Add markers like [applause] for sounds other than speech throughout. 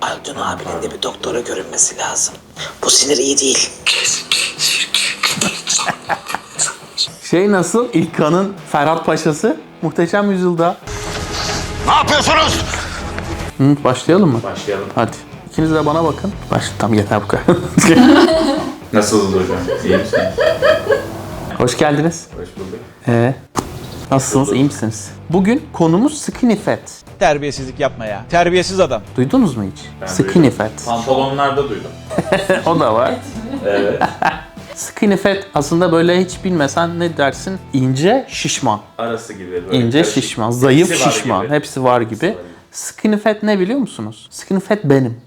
Altun abinin de bir doktora görünmesi lazım. Bu sinir iyi değil. Şey nasıl? İlkan'ın Ferhat Paşası Muhteşem Yüzyılda. Ne yapıyorsunuz? Hı, başlayalım mı? Başlayalım. Hadi. İkiniz de bana bakın. Baş tam yeter bu kadar. [laughs] Nasılsınız hocam? İyi misiniz? Hoş geldiniz. Hoş bulduk. Ee, nasılsınız? İyi misiniz? Bugün konumuz skinny fat. Terbiyesizlik yapma ya. Terbiyesiz adam. Duydunuz mu hiç? Ben skinny duydum. fat. Pantolonlarda duydum. [laughs] o da var. Evet. [laughs] Skinny fat aslında böyle hiç bilmesen ne dersin? İnce, şişman. Arası gibi böyle. İnce, karışık. şişman. Zayıf, Hepsi şişman. gibi. Hepsi var gibi. var gibi. Skinny fat ne biliyor musunuz? Skinny fat benim.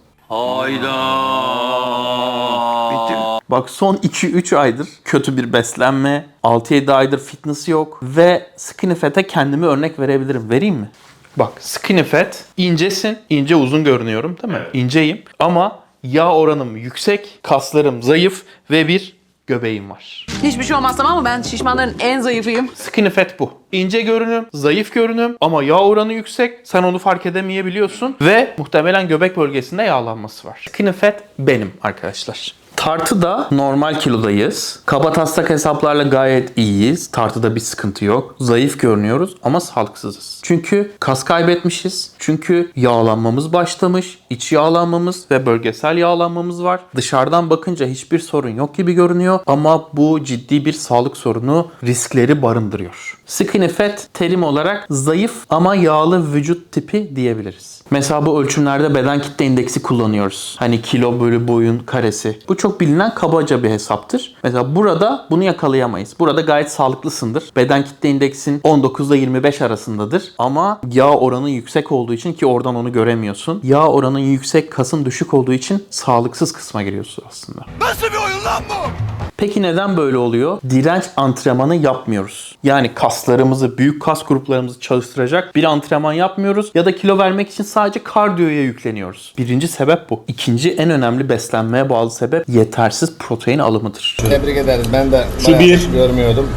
Bak son 2-3 aydır kötü bir beslenme, 6-7 aydır fitness yok ve skinny fat'e kendimi örnek verebilirim. Vereyim mi? Bak skinny fat, incesin, ince uzun görünüyorum değil mi? Evet. İnceyim ama yağ oranım yüksek, kaslarım zayıf ve bir göbeğim var. Hiçbir şey olmaz tamam mı? Ben şişmanların en zayıfıyım. Skinny fat bu. İnce görünüm, zayıf görünüm ama yağ oranı yüksek. Sen onu fark edemeyebiliyorsun ve muhtemelen göbek bölgesinde yağlanması var. Skinny fat benim arkadaşlar. Tartıda normal kilodayız. Kaba taslak hesaplarla gayet iyiyiz. Tartıda bir sıkıntı yok. Zayıf görünüyoruz ama sağlıksızız. Çünkü kas kaybetmişiz. Çünkü yağlanmamız başlamış. İç yağlanmamız ve bölgesel yağlanmamız var. Dışarıdan bakınca hiçbir sorun yok gibi görünüyor ama bu ciddi bir sağlık sorunu riskleri barındırıyor. Skinny fat terim olarak zayıf ama yağlı vücut tipi diyebiliriz. Mesela bu ölçümlerde beden kitle indeksi kullanıyoruz. Hani kilo bölü boyun karesi. Bu çok bilinen kabaca bir hesaptır. Mesela burada bunu yakalayamayız. Burada gayet sağlıklısındır. Beden kitle indeksin 19 ile 25 arasındadır. Ama yağ oranı yüksek olduğu için ki oradan onu göremiyorsun. Yağ oranı yüksek, kasın düşük olduğu için sağlıksız kısma giriyorsun aslında. Nasıl bir oyun lan bu? Peki neden böyle oluyor? Direnç antrenmanı yapmıyoruz. Yani kaslarımızı, büyük kas gruplarımızı çalıştıracak bir antrenman yapmıyoruz ya da kilo vermek için sadece kardiyoya yükleniyoruz. Birinci sebep bu. İkinci en önemli beslenmeye bağlı sebep yetersiz protein alımıdır. Tebrik ederiz. Ben de bayağı görmüyordum.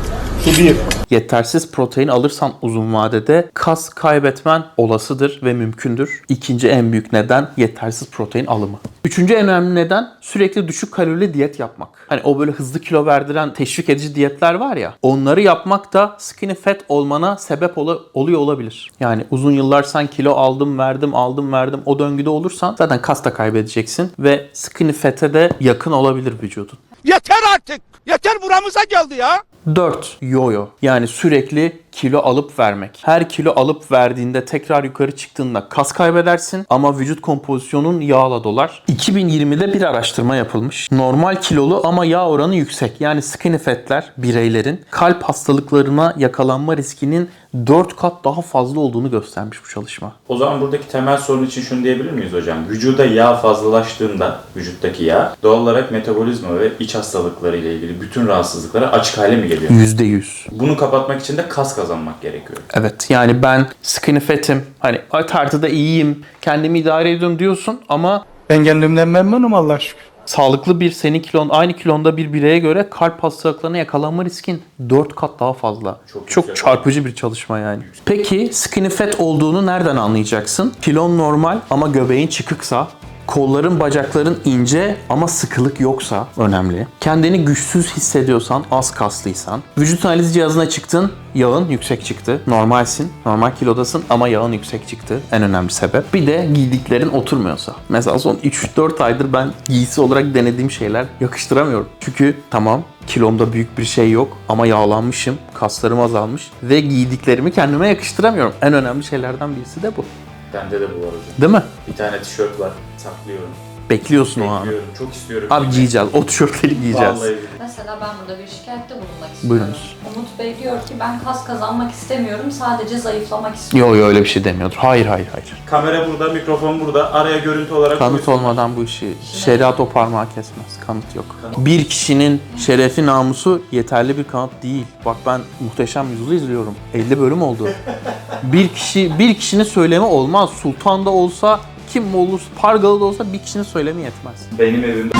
Yetersiz protein alırsan uzun vadede kas kaybetmen olasıdır ve mümkündür. İkinci en büyük neden yetersiz protein alımı. Üçüncü en önemli neden sürekli düşük kalorili diyet yapmak. Hani o böyle hızlı kilo verdiren teşvik edici diyetler var ya onları yapmak da skinny fat olmana sebep ola- oluyor olabilir. Yani uzun yıllar sen kilo aldım verdim aldım verdim o döngüde olursan zaten kas da kaybedeceksin ve skinny fat'e de yakın olabilir vücudun. Yeter artık. Yeter buramıza geldi ya. 4. Yo-yo. Yani sürekli kilo alıp vermek. Her kilo alıp verdiğinde tekrar yukarı çıktığında kas kaybedersin ama vücut kompozisyonun yağla dolar. 2020'de bir araştırma yapılmış. Normal kilolu ama yağ oranı yüksek. Yani skinny fat'ler bireylerin kalp hastalıklarına yakalanma riskinin 4 kat daha fazla olduğunu göstermiş bu çalışma. O zaman buradaki temel sorun için şunu diyebilir miyiz hocam? Vücuda yağ fazlalaştığında, vücuttaki yağ doğal olarak metabolizma ve iç hastalıkları ile ilgili bütün rahatsızlıklara açık hale mi geliyor? %100. Bunu kapatmak için de kas kazanmak gerekiyor. Evet yani ben skinny fat'im hani "Ay, tartıda iyiyim kendimi idare ediyorum diyorsun ama Ben kendimden memnunum Allah şükür. sağlıklı bir senin kilon aynı kilonda bir bireye göre kalp hastalıklarına yakalanma riskin 4 kat daha fazla. Çok, Çok çarpıcı bir çalışma yani. Peki skinny fat olduğunu nereden anlayacaksın? Kilon normal ama göbeğin çıkıksa Kolların, bacakların ince ama sıkılık yoksa önemli. Kendini güçsüz hissediyorsan, az kaslıysan. Vücut analiz cihazına çıktın, yağın yüksek çıktı. Normalsin, normal kilodasın ama yağın yüksek çıktı. En önemli sebep. Bir de giydiklerin oturmuyorsa. Mesela son 3-4 aydır ben giysi olarak denediğim şeyler yakıştıramıyorum. Çünkü tamam kilomda büyük bir şey yok ama yağlanmışım, kaslarım azalmış ve giydiklerimi kendime yakıştıramıyorum. En önemli şeylerden birisi de bu. Bende de bu var hocam. Değil mi? Bir tane tişört var, saklıyorum. Bekliyorsun o an. Bekliyorum, çok istiyorum. Abi giyeceğiz. O tişörtleri giyeceğiz. Vallahi Mesela ben burada bir şikayette bulunmak istiyorum. Buyurunuz. Umut Bey diyor ki ben kas kazanmak istemiyorum, sadece zayıflamak istiyorum. Yok yok öyle bir şey demiyordur. Hayır hayır hayır. Kamera burada, mikrofon burada. Araya görüntü olarak Kanıt koyuyorsun. olmadan bu işi şeriat o parmağı kesmez. Kanıt yok. Bir kişinin şerefi namusu yeterli bir kanıt değil. Bak ben muhteşem yüzyılı izliyorum. 50 bölüm oldu. [laughs] bir kişi bir kişinin söylemi olmaz. Sultan da olsa kim olursa Pargalı da olsa bir kişinin söylemi yetmez. Benim evimde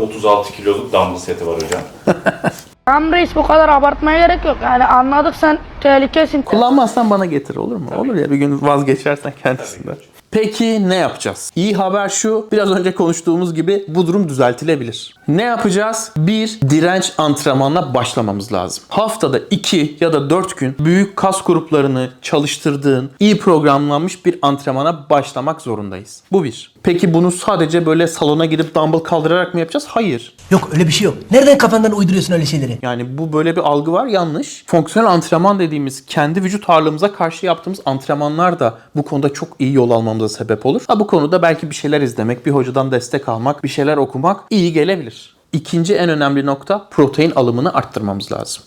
36 kiloluk dumbbell seti var hocam. [laughs] Tamam reis bu kadar abartmaya gerek yok. Yani anladık sen tehlikesin. Kullanmazsan bana getir olur mu? Olur ya bir gün vazgeçersen kendisinden. Peki ne yapacağız? İyi haber şu, biraz önce konuştuğumuz gibi bu durum düzeltilebilir. Ne yapacağız? Bir, direnç antrenmanına başlamamız lazım. Haftada 2 ya da 4 gün büyük kas gruplarını çalıştırdığın, iyi programlanmış bir antrenmana başlamak zorundayız. Bu bir. Peki bunu sadece böyle salona gidip dumbbell kaldırarak mı yapacağız? Hayır. Yok öyle bir şey yok. Nereden kafandan uyduruyorsun öyle şeyleri? Yani bu böyle bir algı var yanlış. Fonksiyonel antrenman dediğimiz kendi vücut ağırlığımıza karşı yaptığımız antrenmanlar da bu konuda çok iyi yol almamıza sebep olur. Ha bu konuda belki bir şeyler izlemek, bir hocadan destek almak, bir şeyler okumak iyi gelebilir. İkinci en önemli nokta protein alımını arttırmamız lazım.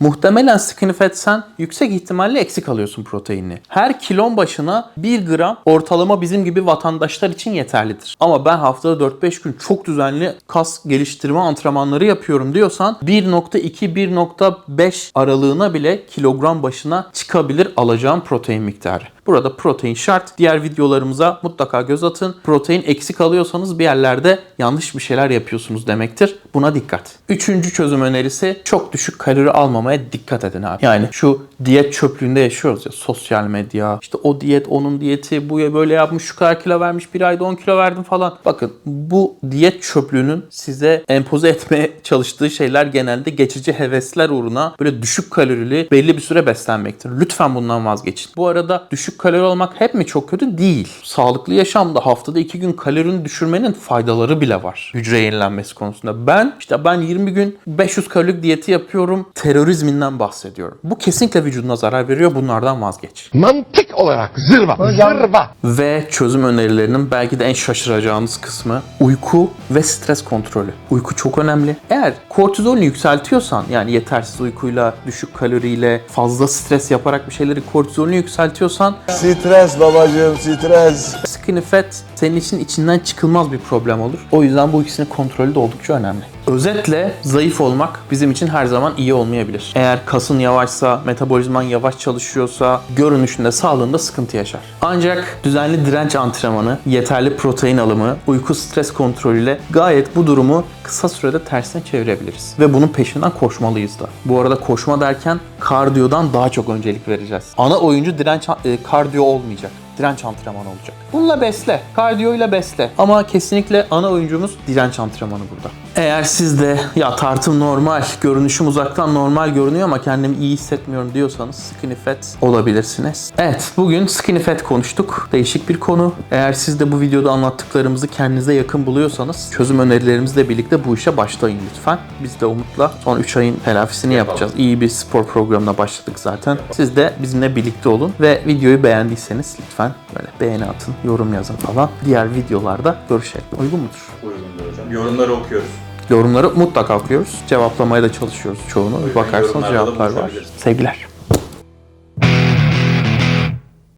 Muhtemelen skinny fat sen yüksek ihtimalle eksik alıyorsun proteinini. Her kilon başına 1 gram ortalama bizim gibi vatandaşlar için yeterlidir. Ama ben haftada 4-5 gün çok düzenli kas geliştirme antrenmanları yapıyorum diyorsan 1.2-1.5 aralığına bile kilogram başına çıkabilir alacağım protein miktarı. Burada protein şart. Diğer videolarımıza mutlaka göz atın. Protein eksik alıyorsanız bir yerlerde yanlış bir şeyler yapıyorsunuz demektir. Buna dikkat. Üçüncü çözüm önerisi çok düşük kalori almamaya dikkat edin abi. Yani şu diyet çöplüğünde yaşıyoruz ya sosyal medya. işte o diyet onun diyeti bu böyle yapmış şu kadar kilo vermiş bir ayda 10 kilo verdim falan. Bakın bu diyet çöplüğünün size empoze etmeye [laughs] çalıştığı şeyler genelde geçici hevesler uğruna böyle düşük kalorili belli bir süre beslenmektir. Lütfen bundan vazgeçin. Bu arada düşük kalori olmak hep mi çok kötü? Değil. Sağlıklı yaşamda haftada 2 gün kalorini düşürmenin faydaları bile var. Hücre yenilenmesi konusunda. Ben işte ben 20 gün 500 kalorilik diyeti yapıyorum. Terörizminden bahsediyorum. Bu kesinlikle vücuduna zarar veriyor. Bunlardan vazgeç. Mantık olarak zırva. Zırva. Ve çözüm önerilerinin belki de en şaşıracağınız kısmı uyku ve stres kontrolü. Uyku çok önemli. Eğer kortizolünü yükseltiyorsan yani yetersiz uykuyla, düşük kaloriyle, fazla stres yaparak bir şeyleri kortizolünü yükseltiyorsan Stres babacığım stres. skinny fat senin için içinden çıkılmaz bir problem olur. O yüzden bu ikisinin kontrolü de oldukça önemli. Özetle zayıf olmak bizim için her zaman iyi olmayabilir. Eğer kasın yavaşsa, metabolizman yavaş çalışıyorsa, görünüşünde, sağlığında sıkıntı yaşar. Ancak düzenli direnç antrenmanı, yeterli protein alımı, uyku stres kontrolüyle gayet bu durumu kısa sürede tersine çevirebiliriz. Ve bunun peşinden koşmalıyız da. Bu arada koşma derken kardiyodan daha çok öncelik vereceğiz. Ana oyuncu direnç e, kardiyo olmayacak direnç antrenmanı olacak. Bununla besle. Kardiyoyla besle. Ama kesinlikle ana oyuncumuz direnç antrenmanı burada. Eğer siz de ya tartım normal, görünüşüm uzaktan normal görünüyor ama kendimi iyi hissetmiyorum diyorsanız skinny fat olabilirsiniz. Evet bugün skinny fat konuştuk. Değişik bir konu. Eğer siz de bu videoda anlattıklarımızı kendinize yakın buluyorsanız çözüm önerilerimizle birlikte bu işe başlayın lütfen. Biz de Umut'la son 3 ayın telafisini yapacağız. İyi bir spor programına başladık zaten. Siz de bizimle birlikte olun ve videoyu beğendiyseniz lütfen böyle beğeni atın, yorum yazın falan. Diğer videolarda görüşelim. Uygun mudur? Hocam. Yorumları okuyoruz. Yorumları mutlaka okuyoruz. Cevaplamaya da çalışıyoruz çoğunu. yüzden Bakarsanız yorumlarda da cevaplar var. buluşabiliriz. Sevgiler.